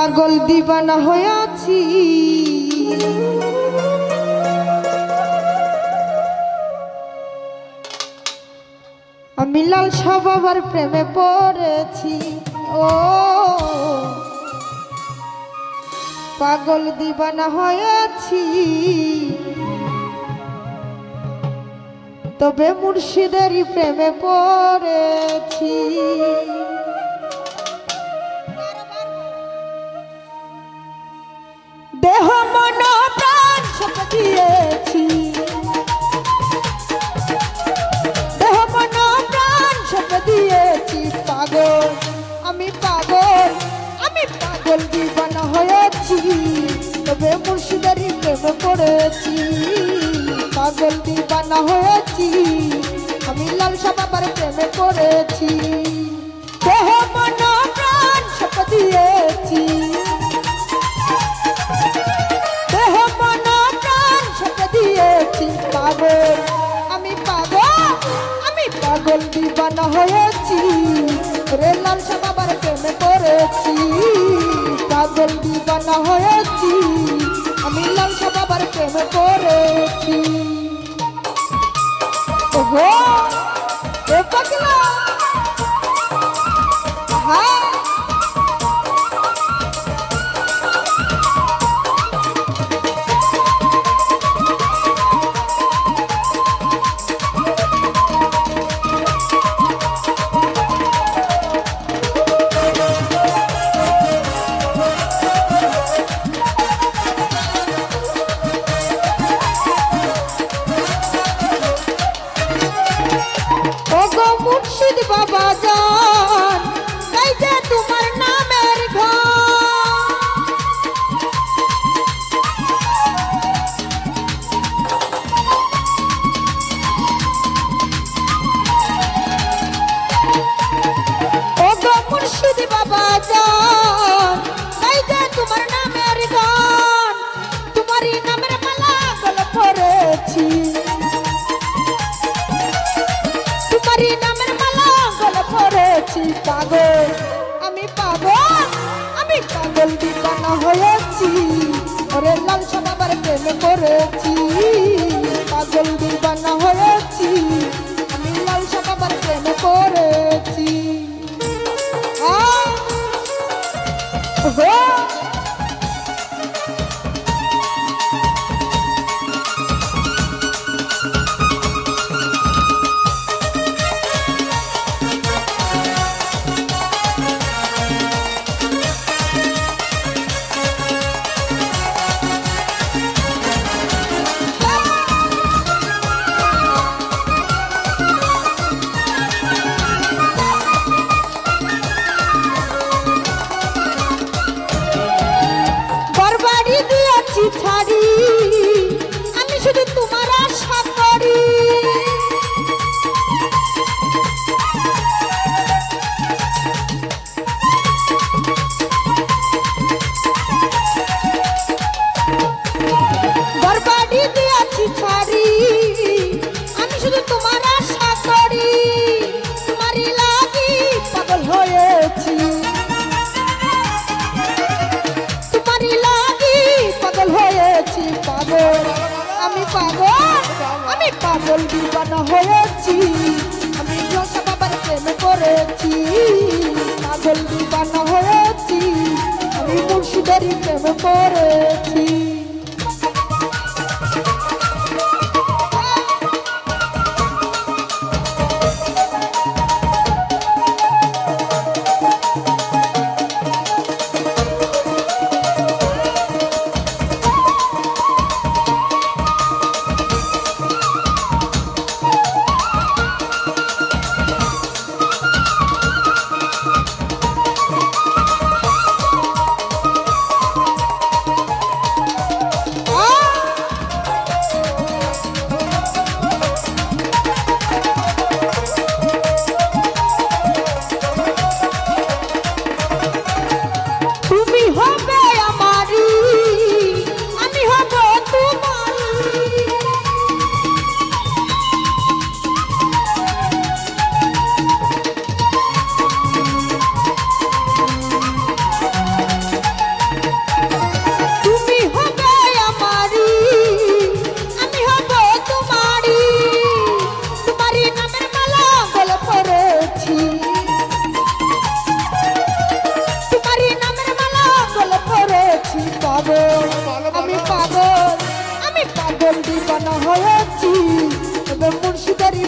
পাগল দিবানা হয়েছি। আমি লাল বাবার প্রেমে পড়েছি। ও, পাগল দিবানা হয়েছি। তবে মুর্শিদেরই প্রেমে পড়েছি। দেহ, মন দিয়েছি পাগল। আমি পাগল আমি পাগল দিবানা হয়েছি। তবে মুর্শিদারি প্রেম করেছি। পাগল দিবানা হয়েছি। আমি লাল বাবার প্রেমে পড়েছি। বাবার প্রেমে পড়েছি ওগো মুর্শিদ বাবা জান লাল সাদা প্রেম করেছি পাগল দিবানা হয়েছি, আমি জলসা বাবার প্রেম করেছি। পাগল দিবানা হয়েছি, আমি মুর্শিদারি প্রেম করেছি।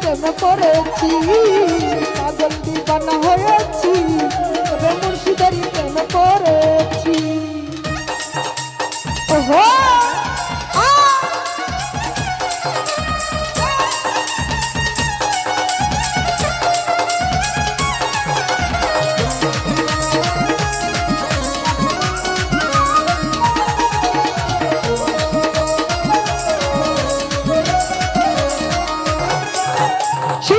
প্রেমে পড়েছি পাগল দিবানা হয়েছি।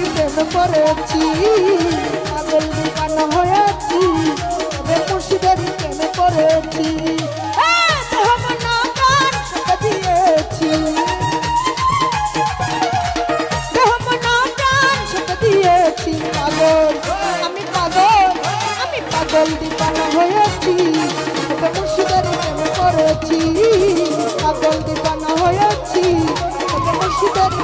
মুর্শিদারি প্রেম করেছি পাগল দিবানা হয়েছি তবে মুর্শিদারি প্রেম করেছি। হ্যাঁ, পাগল। আমি আমি দিবানা হয়েছি তবে মুর্শিদারি প্রেম করেছি। পাগল দিবানা হয়েছি তবে মুর্শিদারি